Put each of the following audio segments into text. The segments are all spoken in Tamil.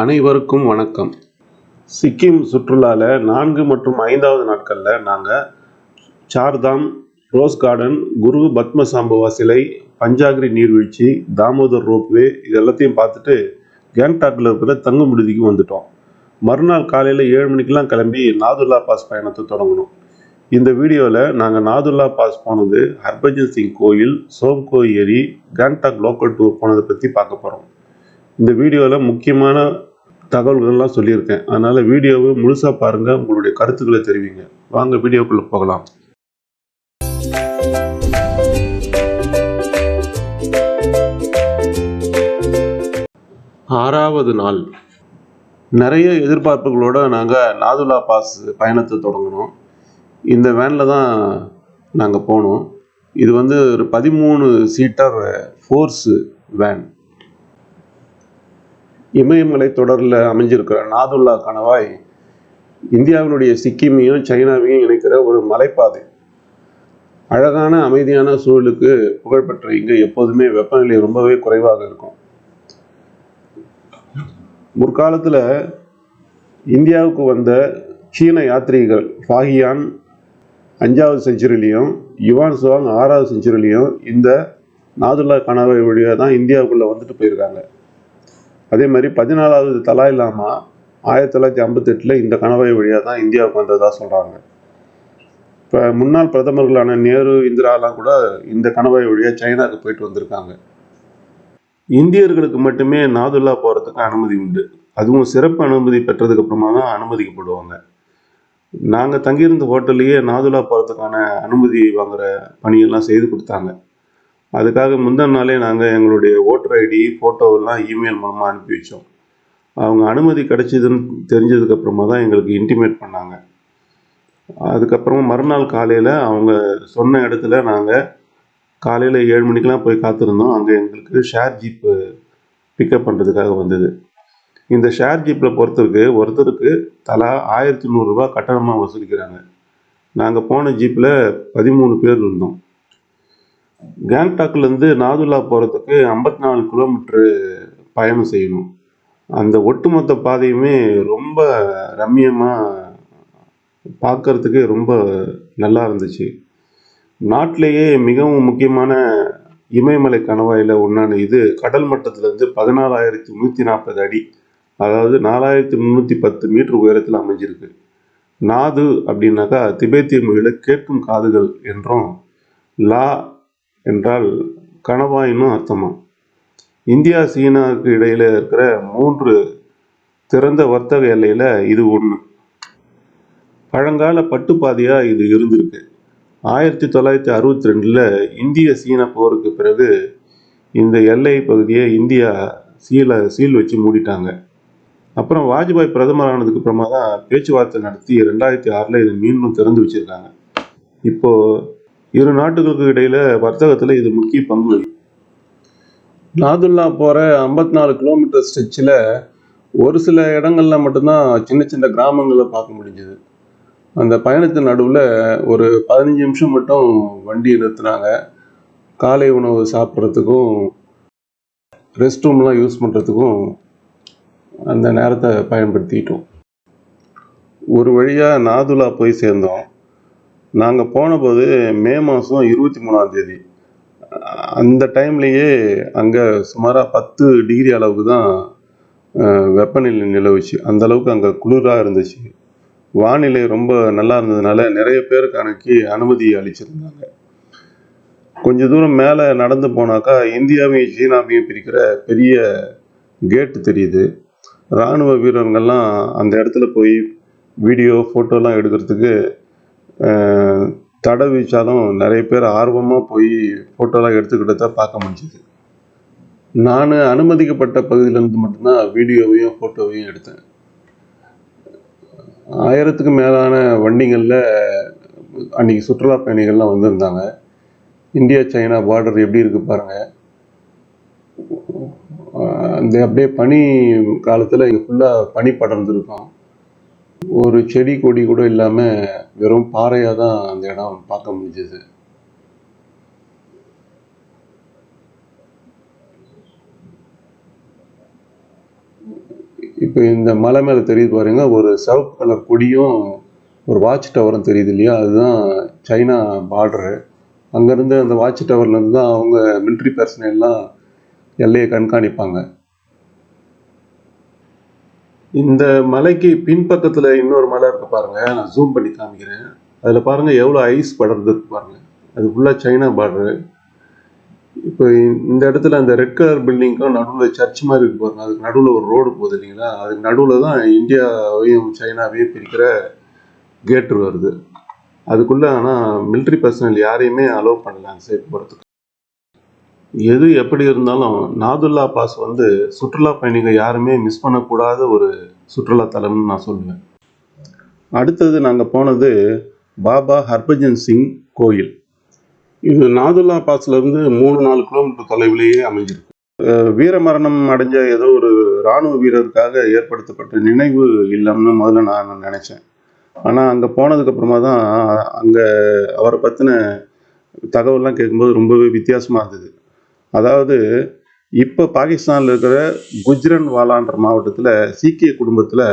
அனைவருக்கும் வணக்கம். சிக்கிம் சுற்றுலாவில் நான்கு மற்றும் ஐந்தாவது நாட்களில் நாங்கள் சார்தாம் ரோஸ் கார்டன் குரு பத்மசாம்பவா சிலை பஞ்சாகிரி நீர்வீழ்ச்சி தாமோதர் ரோப்வே இது எல்லாத்தையும் பார்த்துட்டு கேங்டாக்கில் இருக்கிற தங்கும் விடுதிக்கு வந்துட்டோம். மறுநாள் காலையில் ஏழு மணிக்கெலாம் கிளம்பி நாதுல்லா பாஸ் பயணத்தை தொடங்கணும் இந்த வீடியோவில் நாங்கள் நாதுல்லா பாஸ் போனது ஹர்பஜன் சிங் கோயில் சோம்கோ ஏரி கேங்டாக் லோக்கல் டூர் போனதை பற்றி பார்க்க போகிறோம் இந்த வீடியோவில் முக்கியமான தகவல்கள்லாம் சொல்லியிருக்கேன். அதனால் வீடியோவை முழுசாக பாருங்கள் உங்களுடைய கருத்துக்களை தெரிவிங்க. வாங்க வீடியோக்குள்ளே போகலாம். ஆறாவது நாள். நிறைய எதிர்பார்ப்புகளோடு நாங்கள் நாதுலா பாஸ் பயணத்தை தொடங்கினோம். இந்த வேனில் தான் நாங்கள் போனோம். இது வந்து ஒரு பதிமூணு சீட்டர் ஃபோர்ஸு வேன். இமயமலை தொடரில் அமைஞ்சிருக்கிற நாதுல்லா கணவாய் இந்தியாவினுடைய சிக்கிமையும் சைனாவையும் இணைக்கிற ஒரு மலைப்பாதை. அழகான அமைதியான சூழலுக்கு புகழ்பெற்ற இங்கே எப்போதுமே வெப்பநிலை ரொம்பவே குறைவாக இருக்கும். முற்காலத்தில் இந்தியாவுக்கு வந்த சீன யாத்ரீகர்கள் ஃபாகியான் அஞ்சாவது செஞ்சுரிலையும் யுவான் சுவாங் ஆறாவது செஞ்சுரிலையும் இந்த நாதுல்லா கணவாய் வழியாக தான் இந்தியாவுக்குள்ளே வந்துட்டு போயிருக்காங்க. அதே மாதிரி பதினாலாவது தலாய் லாமா ஆயிரத்தி தொள்ளாயிரத்தி ஐம்பத்தெட்டில் இந்த கணவாய் வழியாக தான் இந்தியாவுக்கு வந்ததாக சொல்கிறாங்க இப்போ முன்னாள் பிரதமர்களான நேரு இந்திராலாம் கூட இந்த கணவாய் வழியாக சைனாவுக்கு போயிட்டு வந்திருக்காங்க. இந்தியர்களுக்கு மட்டுமே நாதுல்லா போகிறதுக்கு அனுமதி உண்டு. அதுவும் சிறப்பு அனுமதி பெற்றதுக்கு அப்புறமா தான் அனுமதிக்கப்படுவாங்க. நாங்கள் தங்கியிருந்த ஹோட்டல்லையே நாதுல்லா போகிறதுக்கான அனுமதி வாங்குகிற பணியெல்லாம் செய்து கொடுத்தாங்க. அதுக்காக முந்தின நாளே நாங்கள் எங்களுடைய ஓட்டர் ஐடி ஃபோட்டோவெல்லாம் இமெயில் மூலமாக அனுப்பி வச்சோம். அவங்க அனுமதி கிடைச்சிதுன்னு தெரிஞ்சதுக்கப்புறமா தான் எங்களுக்கு இன்டிமேட் பண்ணாங்க. அதுக்கப்புறமா மறுநாள் காலையில் அவங்க சொன்ன இடத்துல நாங்கள் காலையில் ஏழு மணிக்கெலாம் போய் காத்திருந்தோம். அங்கே எங்களுக்கு ஷேர் ஜீப்பு பிக்கப் பண்ணுறதுக்காக வந்தது. இந்த ஷேர் ஜீப்பில் பொறுத்தருக்கு ஒருத்தருக்கு தலா ஆயிரத்தி நூறுரூவா கட்டணமாக வசூலிக்கிறாங்க. நாங்கள் போன ஜீப்பில் பதிமூணு பேர் இருந்தோம். கேங்டாக்லேருந்து நாதுலா போகிறதுக்கு ஐம்பத்தி நாலு கிலோமீட்ரு பயணம் செய்யணும். அந்த ஒட்டுமொத்த பாதையுமே ரொம்ப ரம்மியமாக பார்க்கறதுக்கு ரொம்ப நல்லா இருந்துச்சு. நாட்டிலேயே மிகவும் முக்கியமான இமயமலை கணவாயில் ஒன்றான இது கடல் மட்டத்திலேருந்து பதினாலாயிரத்தி நூற்றி நாற்பது அடி அதாவது நாலாயிரத்தி முந்நூற்றி பத்து மீட்டர் உயரத்தில் அமைஞ்சிருக்கு. நாது அப்படின்னாக்கா திபேத்திய மொழியில் கேட்கும் காதுகள் என்றும் லா என்றால் கணவாயினும் அர்த்தமா? இந்தியா சீனாவுக்கு இடையில் இருக்கிற மூன்று திறந்த வர்த்தக எல்லையில் இது ஒன்று பழங்கால பட்டுப்பாதையாக இது இருந்திருக்கு. ஆயிரத்தி தொள்ளாயிரத்தி அறுபத்தி ரெண்டில் இந்திய சீன போருக்கு பிறகு இந்த எல்லை பகுதியை இந்தியா சீலை சீல் வச்சு மூடிட்டாங்க. அப்புறம் வாஜ்பாய் பிரதமர் ஆனதுக்கு அப்புறமா தான் பேச்சுவார்த்தை நடத்தி ரெண்டாயிரத்தி ஆறில் இதை மீண்டும் திறந்து வச்சுருக்காங்க. இப்போது இரு நாட்டுகளுக்கு இடையில் வர்த்தகத்தில் இது முக்கிய பங்கு வகிக்கும் நாதுல்லா போகிற ஐம்பத்தி நாலு கிலோமீட்டர் ஸ்ட்ரெச்சில் ஒரு சில இடங்கள்ல மட்டும்தான் சின்ன சின்ன கிராமங்களை பார்க்க முடிஞ்சது. அந்த பயணத்தின் நடுவில் ஒரு பதினஞ்சு நிமிஷம் மட்டும் வண்டியை நிறுத்தினாங்க. காலை உணவு சாப்பிட்றதுக்கும் ரெஸ்ட் ரூம்லாம் யூஸ் பண்ணுறதுக்கும் அந்த நேரத்தை பயன்படுத்திக்கிட்டோம் ஒரு வழியாக நாதுலா போய் சேர்ந்தோம். நாங்கள் போனபோது மே மாதம் இருபத்தி மூணாம் தேதி. அந்த டைம்லேயே அங்கே சுமாராக பத்து டிகிரி அளவுக்கு தான் வெப்பநிலை நிலவுச்சு. அந்த அளவுக்கு அங்கே குளிராக இருந்துச்சு. வானிலை ரொம்ப நல்லா இருந்ததுனால நிறைய பேருக்கு அன்னைக்கு அனுமதி அளிச்சிருந்தாங்க. கொஞ்ச தூரம் மேலே நடந்து போனாக்கா இந்தியாவையும் சீனாவையும் பிரிக்கிற பெரிய கேட்டு தெரியுது. இராணுவ வீரர்கள்லாம் அந்த இடத்துல போய் வீடியோ ஃபோட்டோலாம் எடுக்கிறதுக்கு தடை வீச்சாலும் நிறைய பேர் ஆர்வமாக போய் ஃபோட்டோலாம் எடுத்துக்கிட்டதை பார்க்க முடிஞ்சுது. நான் அனுமதிக்கப்பட்ட பகுதியிலேருந்து மட்டும்தான் வீடியோவையும் ஃபோட்டோவையும் எடுத்தேன். ஆயிரத்துக்கு மேலான வண்டிகளில் அன்றைக்கி சுற்றுலா பயணிகள்லாம் வந்திருந்தாங்க. இந்தியா சைனா பார்டர் எப்படி இருக்குது பாருங்கள் அந்த அப்படியே பனி காலத்தில் இங்கே ஃபுல்லாக பனி படர்ந்துருக்கும். ஒரு செடி கொடி கூட இல்லாமல் வெறும் பாறையாக தான் அந்த இடம் பார்க்க முடிஞ்சது. இப்போ இந்த மலை மேலே தெரியுது பாருங்க ஒரு சிவப்பு கலர் கொடியும் ஒரு வாட்ச் டவரும் தெரியுது இல்லையா? அதுதான் சைனா பார்டரு அங்கேருந்து அந்த வாட்ச் டவர்லேருந்து தான் அவங்க மிலிட்ரி பர்சனெல்லாம் எல்லையை கண்காணிப்பாங்க. இந்த மலைக்கு பின்பக்கத்தில் இன்னொரு மலை இருக்கு பாருங்க. நான் ஜூம் பண்ணி காமிக்கிறேன். அதில் பாருங்க எவ்வளோ ஐஸ் படர்ந்து இருக்கு பாருங்க. அது ஃபுல்லாக சைனா பார்டரு இப்போ இந்த இடத்துல அந்த ரெட் கலர் பில்டிங்க்கும் நடுவில் சர்ச் மாதிரி இருக்கு பாருங்க. அதுக்கு நடுவில் ஒரு ரோடு போகுது இல்லைங்களா? அதுக்கு நடுவில் தான் இந்தியாவையும் சைனாவையும் பிரிக்கிற கேட்டு வருது. அதுக்குள்ளே ஆனால் மிலிட்ரி பர்சனல் யாரையுமே அலோவ் பண்ணலாம் சேஃப் போகிறதுக்கு எது எப்படி இருந்தாலும் நாதுல்லா பாஸ் வந்து சுற்றுலா பயணிகள் யாருமே மிஸ் பண்ணக்கூடாத ஒரு சுற்றுலா தலம்னு நான் சொல்லுவேன். அடுத்தது நாங்கள் போனது பாபா ஹர்பஜன் சிங் கோயில். இது நாதுல்லா பாஸ்லேருந்து மூணு நாலு கிலோமீட்டர் தொலைவிலேயே அமைஞ்சிருக்கு. வீரமரணம் அடைஞ்ச ஏதோ ஒரு இராணுவ வீரருக்காக ஏற்படுத்தப்பட்ட நினைவு இல்லம்னு முதல்ல நான் நினச்சேன். ஆனால் அங்கே போனதுக்கப்புறமா தான் அங்கே அவரை பற்றின தகவல்லாம் கேட்கும்போது ரொம்பவே வித்தியாசமாக இருந்தது. அதாவது இப்போ பாகிஸ்தானில் இருக்கிற குஜ்ரன் வாலான்ற மாவட்டத்தில் சீக்கிய குடும்பத்தில்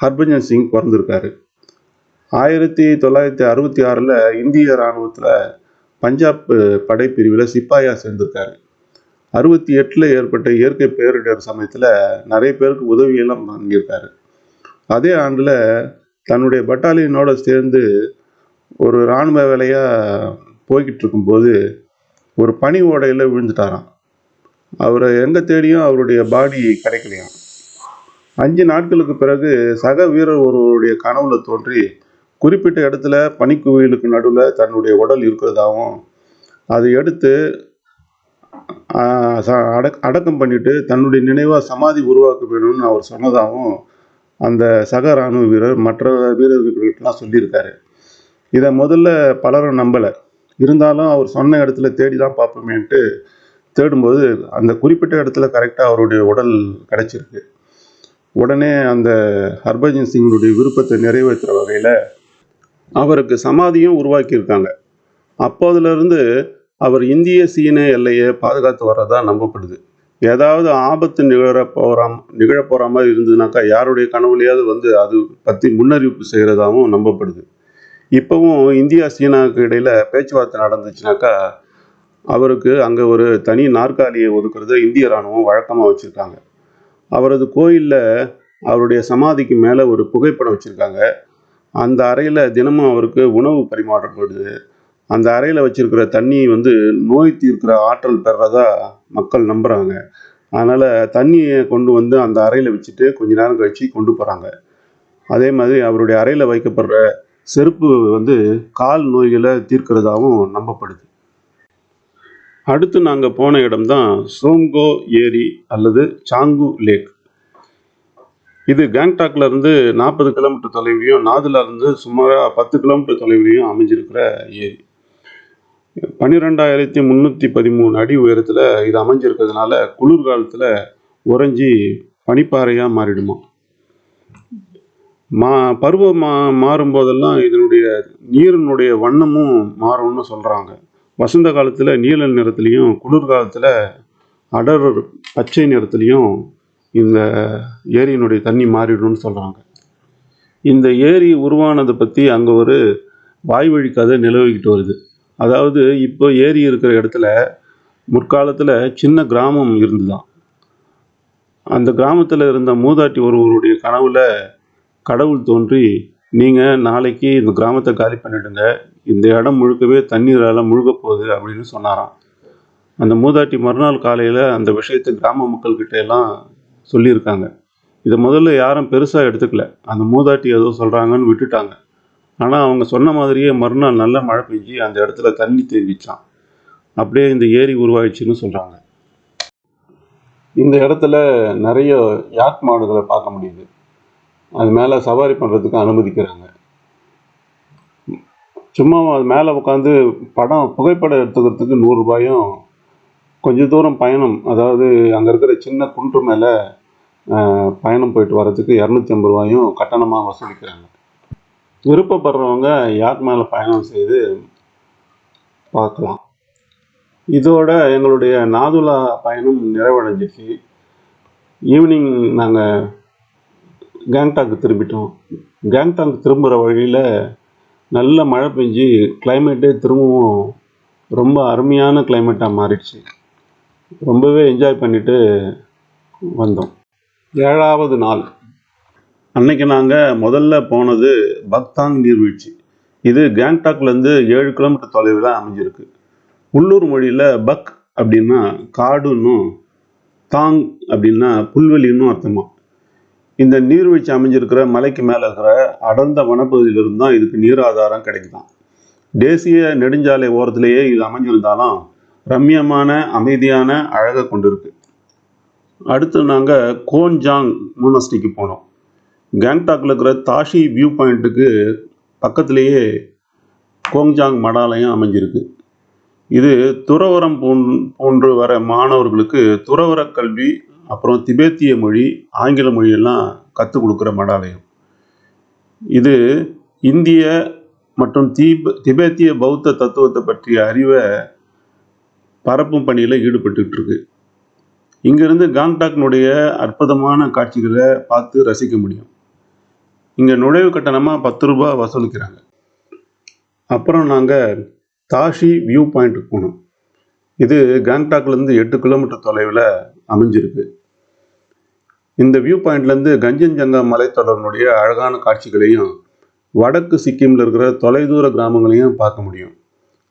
ஹர்பஜன் சிங் பிறந்திருக்காரு. ஆயிரத்தி தொள்ளாயிரத்தி அறுபத்தி ஆறில் இந்திய இராணுவத்தில் பஞ்சாப் படைப்பிரிவில் சிப்பாயாக சேர்ந்திருக்காரு. அறுபத்தி எட்டில் ஏற்பட்ட இயற்கை பேரிடர் சமயத்தில் நிறைய பேருக்கு உதவியெல்லாம் பண்ணியிருக்காரு அதே ஆண்டில் தன்னுடைய பட்டாலியனோடு சேர்ந்து ஒரு இராணுவ வேலையாக போய்கிட்டு இருக்கும்போது ஒரு பனி ஓடையில் விழுந்துட்டாராம். அவரை எங்கே தேடியும் அவருடைய பாடி கிடைக்கலையாம். அஞ்சு நாட்களுக்கு பிறகு சக வீரர் ஒருவருடைய கனவுல தோன்றி குறிப்பிட்ட இடத்துல பனிக்குவியலுக்கு நடுவில் தன்னுடைய உடல் இருக்கிறதாகவும் அதை எடுத்து அடக் அடக்கம் பண்ணிட்டு தன்னுடைய நினைவாக சமாதி உருவாக்க வேணும்னு அவர் சொன்னதாகவும் அந்த சக இராணுவ வீரர் மற்ற வீரர்கள்கிட்டலாம் சொல்லியிருக்காரு. இதை முதல்ல பலரும் நம்பலை. இருந்தாலும் அவர் சொன்ன இடத்துல தேடி தான் பார்ப்போமேன்ட்டு தேடும்போது அந்த குறிப்பிட்ட இடத்துல கரெக்டாக அவருடைய உடல் கிடச்சிருக்கு. உடனே அந்த ஹர்பஜன் சிங்கினுடைய விருப்பத்தை நிறைவேற்றுற வகையில் அவருக்கு சமாதியும் உருவாக்கியிருக்காங்க. அப்போதுலேருந்து அவர் இந்திய சீன எல்லையை பாதுகாத்து வர்றதா நம்பப்படுது. ஏதாவது ஆபத்து நிகழ போகிறாம நிகழ போகிற மாதிரி இருந்ததுனாக்கா யாருடைய கனவுலையாவது வந்து அது பற்றி முன்னறிவிப்பு செய்கிறதாகவும் நம்பப்படுது. இப்போவும் இந்தியா சீனாவுக்கு இடையில் பேச்சுவார்த்தை நடந்துச்சுனாக்கா அவருக்கு அங்கே ஒரு தனி நாற்காலியை ஒதுக்குறத இந்திய இராணுவம் வழக்கமாக வச்சுருக்காங்க. அவரது கோயிலில் அவருடைய சமாதிக்கு மேலே ஒரு புகைப்படம் வச்சுருக்காங்க. அந்த அறையில் தினமும் அவருக்கு உணவு பரிமாறப்படுது அந்த அறையில் வச்சுருக்கிற தண்ணி வந்து நோய் தீர்க்கிற ஆற்றல் பெறதா மக்கள் நம்புகிறாங்க அதனால் தண்ணியை கொண்டு வந்து அந்த அறையில் வச்சுட்டு கொஞ்ச நேரம் கழித்து கொண்டு போகிறாங்க அதே மாதிரி அவருடைய அறையில் வைக்கப்படுற செருப்பு வந்து கால் நோய்களை தீர்க்கிறதாகவும் நம்பப்படுது. அடுத்து நாங்கள் போன இடம்தான் சோம்கோ ஏரி அல்லது சாங்கு லேக். இது கேங்டாக்ல இருந்து நாற்பது கிலோமீட்டர் தொலைவிலையும் நாதுல இருந்து சுமாராக பத்து கிலோமீட்டர் தொலைவிலையும் அமைஞ்சிருக்கிற ஏரி. பன்னிரெண்டாயிரத்தி முந்நூற்றி பதிமூணு அடி உயரத்தில் இது அமைஞ்சிருக்கிறதுனால குளிர்காலத்தில் உறைஞ்சி பனிப்பாறையாக மாறிடுமா? மா பருவம் மா மாறும்போதெல்லாம் இதனுடைய நீரினுடைய வண்ணமும் மாறும்னு சொல்கிறாங்க வசந்த காலத்தில் நீல நிறத்துலையும் குளிர்காலத்தில் அடர் பச்சை நிறத்துலையும் இந்த ஏரியினுடைய தண்ணி மாறிடும்னு சொல்கிறாங்க இந்த ஏரி உருவானதை பற்றி அங்கே ஒரு வாய்வழி கதை நிலவிக்கிட்டு வருது. அதாவது இப்போ ஏரி இருக்கிற இடத்துல முற்காலத்தில் சின்ன கிராமம் இருந்துதான். அந்த கிராமத்தில் இருந்த மூதாட்டி ஒருவருடைய கனவில் கடவுள் தோன்றி நீங்கள் நாளைக்கு இந்த கிராமத்தை காலி பண்ணிவிடுங்க இந்த இடம் முழுக்கவே தண்ணீரால் முழுக போகுது அப்படின்னு சொன்னாராம். அந்த மூதாட்டி மறுநாள் காலையில் அந்த விஷயத்தை கிராம மக்கள்கிட்ட எல்லாம் சொல்லியிருக்காங்க. இதை முதல்ல யாரும் பெருசாக எடுத்துக்கல. அந்த மூதாட்டி ஏதோ சொல்கிறாங்கன்னு விட்டுட்டாங்க. ஆனால் அவங்க சொன்ன மாதிரியே மறுநாள் நல்ல மழை பெஞ்சு அந்த இடத்துல தண்ணி தேங்கிச்சான் அப்படியே இந்த ஏரி உருவாயிடுச்சுன்னு சொல்கிறாங்க இந்த இடத்துல நிறைய யாக் மாடுகளை பார்க்க முடியுது. அது மேலே சவாரி பண்ணுறதுக்கு அனுமதிக்கிறாங்க. சும்மா அது மேலே உட்காந்து படம் புகைப்படம் எடுத்துக்கிறதுக்கு நூறுரூபாயும் கொஞ்சம் தூரம் பயணம் அதாவது அங்கே இருக்கிற சின்ன குன்று மேலே பயணம் போயிட்டு வரதுக்கு இரநூத்தி ஐம்பது ரூபாயும் கட்டணமாக வசூலிக்கிறாங்க. விருப்பப்படுறவங்க யார் மேலே பயணம் செய்து பார்க்கலாம். இதோட எங்களுடைய நாதுலா பயணம் நிறைவடைஞ்சிச்சு ஈவினிங் நாங்கள் கேங்டாக்கு திரும்பிட்டோம். கேங்டாக் திரும்புகிற வழியில் நல்ல மழை பெஞ்சு கிளைமேட்டே திரும்பவும் ரொம்ப அருமையான கிளைமேட்டாக மாறிடுச்சு. ரொம்பவே என்ஜாய் பண்ணிட்டு வந்தோம். ஏழாவது நாள். அன்னைக்கு நாங்கள் முதல்ல போனது பக்தாங் நீர்வீழ்ச்சி. இது கேங்டாக்லேருந்து ஏழு கிலோமீட்டர் தொலைவில் அமைஞ்சிருக்கு. உள்ளூர் மொழியில் பக் அப்படின்னா காடுன்னும் தாங் அப்படின்னா புல்வெளின்னும் அர்த்தமாக இந்த நீர்வீழ்ச்சி அமைஞ்சிருக்கிற மலைக்கு மேலே இருக்கிற அடர்ந்த வனப்பகுதியிலிருந்து தான் இதுக்கு நீர் ஆதாரம் தேசிய நெடுஞ்சாலை ஓரத்திலேயே இது அமைஞ்சிருந்தாலும் ரம்மியமான அமைதியான அழகை கொண்டிருக்கு. அடுத்து நாங்கள் கோன்ஜாங் மூனஸ்டிக்கு போனோம். கேங்டாக்கில் இருக்கிற தாஷி வியூ பாயிண்ட்டுக்கு பக்கத்திலேயே கோங்ஜாங் மடாலயம் அமைஞ்சிருக்கு. இது துறவரம் போன் போன்று வர மாணவர்களுக்கு துறவர கல்வி அப்புறம் திபேத்திய மொழி ஆங்கில மொழியெல்லாம் கற்றுக் கொடுக்குற மடாலயம். இது இந்திய மற்றும் தீப திபேத்திய பௌத்த தத்துவத்தை பற்றிய அறிவை பரப்பும் பணியில் ஈடுபட்டுட்டு இருக்கு இங்கிருந்து காங்டாக்னுடைய அற்புதமான காட்சிகளை பார்த்து ரசிக்க முடியும். இங்கே நுழைவு கட்டணமாக பத்து ரூபாய் வசூலிக்கிறாங்க. அப்புறம் நாங்கள் தாஷி வியூ பாயிண்ட்டுக்கு போனோம். இது காங்டாக்லேருந்து எட்டு கிலோமீட்டர் தொலைவில் அமைஞ்சிருக்கு. இந்த வியூ பாயிண்ட்லேருந்து கஞ்சன்ஜங்கா மலைத்தொடரினுடைய அழகான காட்சிகளையும் வடக்கு சிக்கிமில் இருக்கிற தொலைதூர கிராமங்களையும் பார்க்க முடியும்.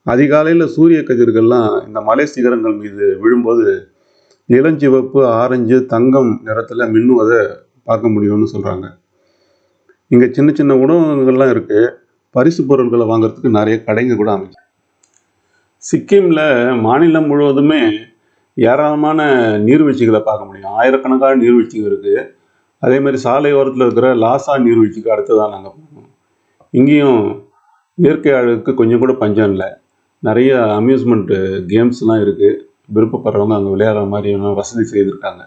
அதிகாலையில் சூரிய கதிர்கள்லாம் இந்த மலை சிகரங்கள் மீது விழும்போது இளஞ்சிவப்பு ஆரஞ்சு தங்கம் நிறத்தில் மின்னுவதை பார்க்க முடியும்னு சொல்கிறாங்க இங்கே சின்ன சின்ன உணவகங்கள்லாம் இருக்குது பரிசு பொருட்களை வாங்குறதுக்கு நிறைய கடைங்க கூட அமைச்சு சிக்கிமில் மாநிலம் முழுவதுமே ஏராளமான நீர்வீழ்ச்சிகளை பார்க்க முடியும். ஆயிரக்கணக்கான நீர்வீழ்ச்சிகள் இருக்குது அதே மாதிரி சாலை ஓரத்தில் இருக்கிற லாசா நீர்வீழ்ச்சிக்கு அடுத்ததான் நாங்கள் போனோம் இங்கேயும் இயற்கை அழகுக்கு கொஞ்சம் கூட பஞ்சம் இல்லை. நிறைய அம்யூஸ்மெண்ட்டு கேம்ஸ்லாம் இருக்குது விருப்பப்படுறவங்க அங்கே விளையாடுற மாதிரியான வசதி செய்திருக்காங்க.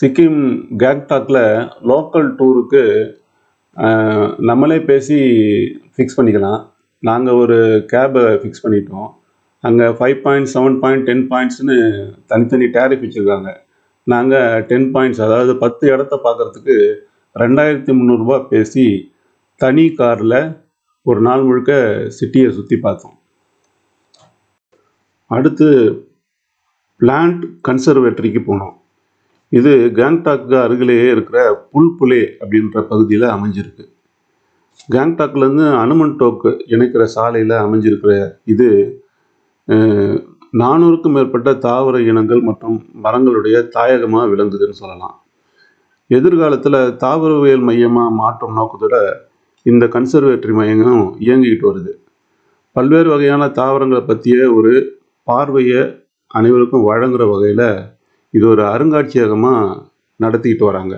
சிக்கிம் கேங்டாக்கில் லோக்கல் டூருக்கு நம்மளே பேசி ஃபிக்ஸ் பண்ணிக்கலாம். நாங்கள் ஒரு கேபை ஃபிக்ஸ் பண்ணிட்டோம். அங்கே five point seven point ten பாயிண்ட்ஸ்னு தனித்தனி டேரிஃப் வச்சுருக்காங்க. நாங்கள் டென் பாயிண்ட்ஸ் அதாவது பத்து இடத்த பார்க்குறதுக்கு ரெண்டாயிரத்தி முந்நூறுரூவா பேசி தனி காரில் ஒரு நாள் முழுக்க சிட்டியை சுற்றி பார்த்தோம். அடுத்து பிளான்ட் கன்சர்வேட்டரிக்கு போனோம். இது கேங்டாக்கு அருகிலேயே இருக்கிற புல்புலே அப்படின்ற பகுதியில் அமைஞ்சிருக்கு. கேங்டாக்லேருந்து அனுமன்டோக்கு இணைக்கிற சாலையில் அமைஞ்சிருக்கிற இது நானூறுக்கும் மேற்பட்ட தாவர இனங்கள் மற்றும் மரங்களுடைய தாயகமாக விளங்குதுன்னு சொல்லலாம். எதிர்காலத்தில் தாவரவியல் மையமாக மாற்றும் நோக்கத்தோட இந்த கன்சர்வேட்டரி மையங்களும் இயங்கிக்கிட்டு வருது. பல்வேறு வகையான தாவரங்களை பற்றிய ஒரு பார்வையை அனைவருக்கும் வழங்குகிற வகையில் இது ஒரு அருங்காட்சியகமாக நடத்திக்கிட்டு வராங்க.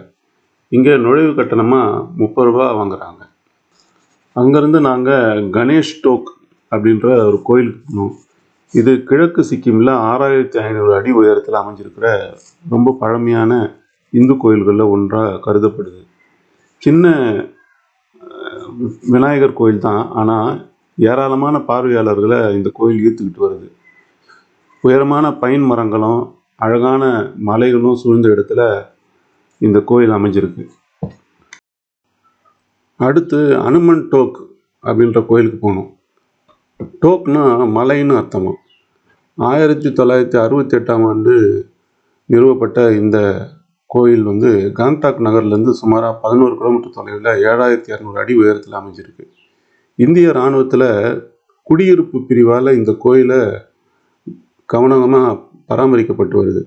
இங்கே நுழைவு கட்டணமாக முப்பது ரூபா வாங்குகிறாங்க அங்கேருந்து நாங்கள் கணேஷ் டோக் அப்படின்ற ஒரு கோயிலுக்கு போனோம். இது கிழக்கு சிக்கிமில் ஆறாயிரத்தி ஐநூறு அடி உயரத்தில் அமைஞ்சிருக்கிற ரொம்ப பழமையான இந்து கோயில்களில் ஒன்றாக கருதப்படுது. சின்ன விநாயகர் கோயில் தான். ஆனால் ஏராளமான பார்வையாளர்களை இந்த கோயில் ஈர்த்துக்கிட்டு வருது. உயரமான பைன் மரங்களும் அழகான மலைகளும் சூழ்ந்த இடத்துல இந்த கோயில் அமைஞ்சிருக்கு. அடுத்து அனுமன் டோக் அப்படின்ற கோயிலுக்கு போனோம் டோக்னா மலைன்னு அர்த்தமா? ஆயிரத்தி தொள்ளாயிரத்தி அறுபத்தி எட்டாம் ஆண்டு நிறுவப்பட்ட இந்த கோயில் வந்து காங்டாக் நகர்லேருந்து சுமாராக பதினோரு கிலோமீட்டர் தொலைவில் ஏழாயிரத்தி இரநூறு அடி உயரத்தில் அமைஞ்சிருக்கு. இந்திய இராணுவத்தில் குடியிருப்பு பிரிவால் இந்த கோயிலை கவனமாக பராமரிக்கப்பட்டு வருது.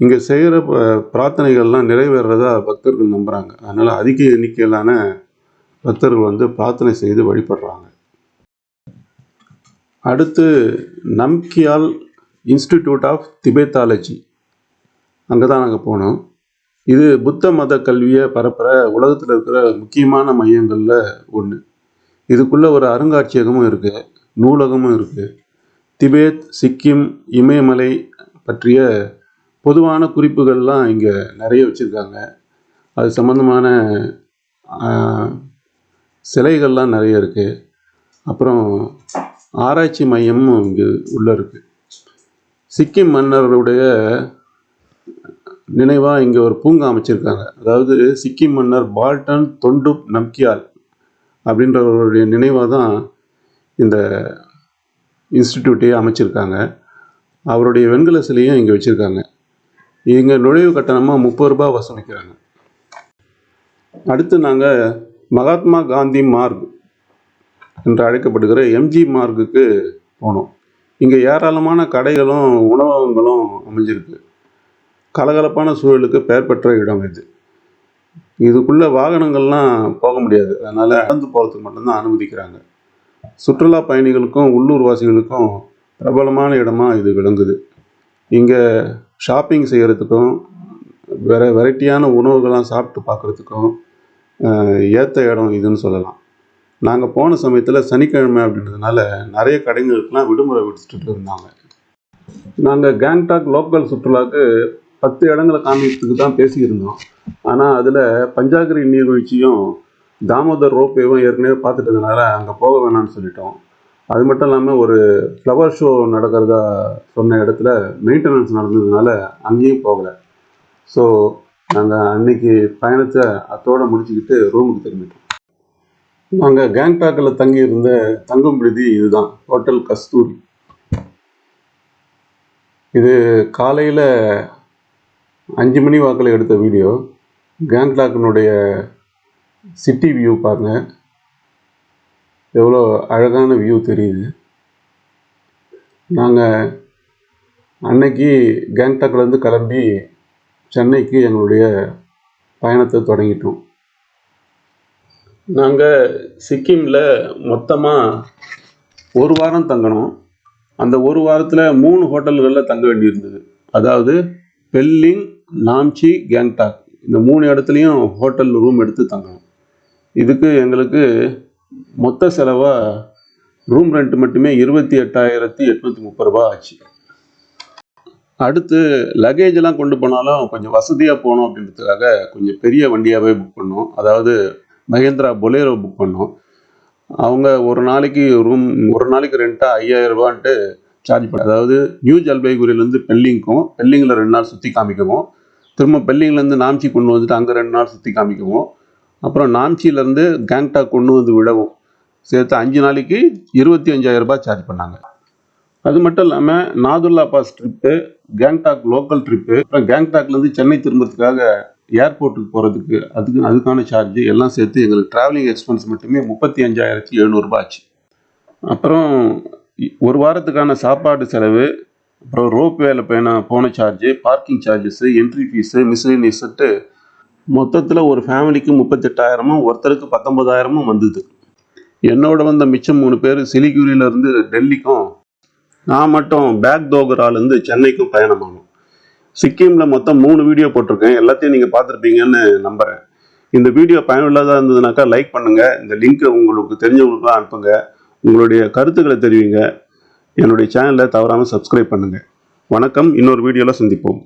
இங்கே செய்கிற பிரார்த்தனைகள்லாம் நிறைவேறதா பக்தர்கள் நம்புகிறாங்க அதனால் அதிக எண்ணிக்கையிலான பக்தர்கள் வந்து பிரார்த்தனை செய்து வழிபடுறாங்க. அடுத்து நம்கியால் இன்ஸ்டிடியூட் ஆஃப் திபெத்தாலஜி அங்கே தான் நாங்கள் போனோம். இது புத்த மத கல்வியை பரப்புகிற உலகத்தில் இருக்கிற முக்கியமான மையங்களில் ஒன்று இதுக்குள்ளே ஒரு அருங்காட்சியகமும் இருக்குது நூலகமும் இருக்குது திபேத் சிக்கிம் இமயமலை பற்றிய பொதுவான குறிப்புகள்லாம் இங்கே நிறைய வச்சுருக்காங்க. அது சம்மந்தமான சிலைகள்லாம் நிறைய இருக்குது அப்புறம் ஆராய்ச்சி மையமும் இங்கே உள்ளே இருக்குது சிக்கிம் மன்னருடைய நினைவாக இங்கே ஒரு பூங்கா அமைச்சிருக்காங்க. அதாவது சிக்கிம் மன்னர் பால்டன் தொண்டு நம்கியால் அப்படின்றவருடைய நினைவாக தான் இந்த இன்ஸ்டிடியூட்டையே அமைச்சிருக்காங்க. அவருடைய வெண்கல சிலையும் இங்கே வச்சுருக்காங்க. இங்கே நுழைவு கட்டணமாக முப்பது ரூபாய் வசூலிக்கிறாங்க. அடுத்து நாங்கள் மகாத்மா காந்தி மார்க் என்று அழைக்கப்படுகிற எம்ஜி மார்க்குக்கு போனோம். இங்கே ஏராளமான கடைகளும் உணவகங்களும் அமைஞ்சிருக்கு. கலகலப்பான சூழலுக்கு பெயர் பெற்ற இடம் இது. இதுக்குள்ளே வாகனங்கள்லாம் போக முடியாது. அதனால் நடந்து போகிறதுக்கு மட்டும்தான் அனுமதிக்கிறாங்க. சுற்றுலா பயணிகளுக்கும் உள்ளூர் வாசிகளுக்கும் பிரபலமான இடமா இது விளங்குது. இங்கே ஷாப்பிங் செய்கிறதுக்கும் வெற வெரைட்டியான உணவுகள்லாம் சாப்பிட்டு பார்க்குறதுக்கும் ஏற்ற இடம் இதுன்னு சொல்லலாம். நாங்கள் போன சமயத்தில் சனிக்கிழமை அப்படின்றதுனால நிறைய கடைங்களுக்குலாம் விடுமுறை விடுத்துட்டு இருந்தாங்க. நாங்கள் கேங்டாக் லோக்கல் சுற்றுலாவுக்கு பத்து இடங்களை காமிக்கிறதுக்கு தான் பேசியிருந்தோம். ஆனால் அதில் பஞ்சாகிரி நீர்வீழ்ச்சியும் தாமோதர் ரோப்பேவும் ஏற்கனவே பார்த்துட்டதுனால அங்கே போக வேணாம்னு சொல்லிட்டோம். அது மட்டும் இல்லாமல் ஒரு ஃப்ளவர் ஷோ நடக்கிறதா சொன்ன இடத்துல மெயின்டெனன்ஸ் நடந்ததுனால அங்கேயும் போகலை. ஸோ நாங்கள் அன்னைக்கு பயணத்தை அத்தோடு முடிச்சுக்கிட்டு ரூமுக்கு திரும்பிட்டோம். நாங்கள் கேங்டாக்கில் தங்கியிருந்த தங்கும் விடுதி இதுதான் ஹோட்டல் கஸ்தூரி இது காலையில் அஞ்சு மணி வாக்கில் எடுத்த வீடியோ. கேங்டாக்கினுடைய சிட்டி வியூ பாருங்கள் எவ்வளோ அழகான வியூ தெரியுது. நாங்கள் அன்னைக்கு கேங்டாக்லேருந்து கிளம்பி சென்னைக்கு எங்களுடைய பயணத்தை தொடங்கிட்டோம். நாங்கள் சிக்கிமில் மொத்தமாக ஒரு வாரம் தங்கினோம் அந்த ஒரு வாரத்தில் மூணு ஹோட்டல்களில் தங்க வேண்டியிருந்தது. அதாவது பெல்லிங் நாம்ச்சி கேங்டாக். இந்த மூணு இடத்துலையும் ஹோட்டல் ரூம் எடுத்து தங்கணும். இதுக்கு எங்களுக்கு மொத்த செலவாக ரூம் ரெண்ட் மட்டுமே இருபத்தி எட்டாயிரத்தி எட்நூற்றி முப்பது ரூபா ஆச்சு. அடுத்து லக்கேஜெல்லாம் எல்லாம் கொண்டு போனாலும் கொஞ்சம் வசதியாக போகணும் அப்படின்றதுக்காக கொஞ்சம் பெரிய வண்டியாகவே புக் பண்ணோம். அதாவது மகேந்திரா பொலேரோ புக் பண்ணோம். அவங்க ஒரு நாளைக்கு ரூம் ஒரு நாளைக்கு ரெண்ட்டாக ஐயாயிரம் ரூபான்ட்டு சார்ஜ் பண்ண அதாவது நியூ ஜல்பைகுரியிலேருந்து பெல்லிங்க்கும் பெல்லிங்கில் ரெண்டு நாள் சுற்றி காமிக்கவும் திரும்ப பெல்லிங்லேருந்து நாம்ச்சி கொண்டு வந்துட்டு அங்கே ரெண்டு நாள் சுற்றி காமிக்கவும் அப்புறம் நாம்ச்சியிலேருந்து கேங்டாக் கொண்டு வந்து விடவும் சேர்த்து அஞ்சு நாளைக்கு இருபத்தி அஞ்சாயிரம் ரூபாய் சார்ஜ் பண்ணாங்க. அது மட்டும் இல்லாமல் Nathu La pass trip Gangtok local trip அப்புறம் கேங்டாக்லேருந்து சென்னை திரும்புறதுக்காக ஏர்போர்ட்டுக்கு போகிறதுக்கு அதுக்கு அதுக்கான சார்ஜ் எல்லாம் சேர்த்து எங்களுக்கு ட்ராவலிங் எக்ஸ்பென்ஸ் மட்டுமே முப்பத்தி அஞ்சாயிரத்தி எழுநூறுபா ஆச்சு. அப்புறம் ஒரு வாரத்துக்கான சாப்பாடு செலவு அப்புறம் ரோப் வேலை போன போன charge parking charges entry fees miscellaneous மொத்தத்தில் ஒரு ஃபேமிலிக்கு முப்பத்தெட்டாயிரமும் ஒருத்தருக்கு பத்தொன்பதாயிரமும் வந்தது. என்னோட வந்த மிச்சம் மூணு பேர் சிலிகுரியிலேருந்து டெல்லிக்கும் நான் மட்டும் பேக் தோகராலேருந்து சென்னைக்கும் பயணமானோம். சிக்கிமில் மொத்தம் மூணு வீடியோ போட்டிருக்கேன். எல்லாத்தையும் நீங்கள் பார்த்துருப்பீங்கன்னு நம்புகிறேன் இந்த வீடியோ பயனுள்ளதாக இருந்ததுனாக்கா லைக் பண்ணுங்கள் இந்த லிங்க்கை உங்களுக்கு தெரிஞ்சவங்களுக்குலாம் அனுப்புங்க. உங்களுடைய கருத்துக்களை தெரிவிங்க. என்னுடைய சேனலை தவறாமல் சப்ஸ்கிரைப் பண்ணுங்கள் வணக்கம். இன்னொரு வீடியோவில் சந்திப்போம்.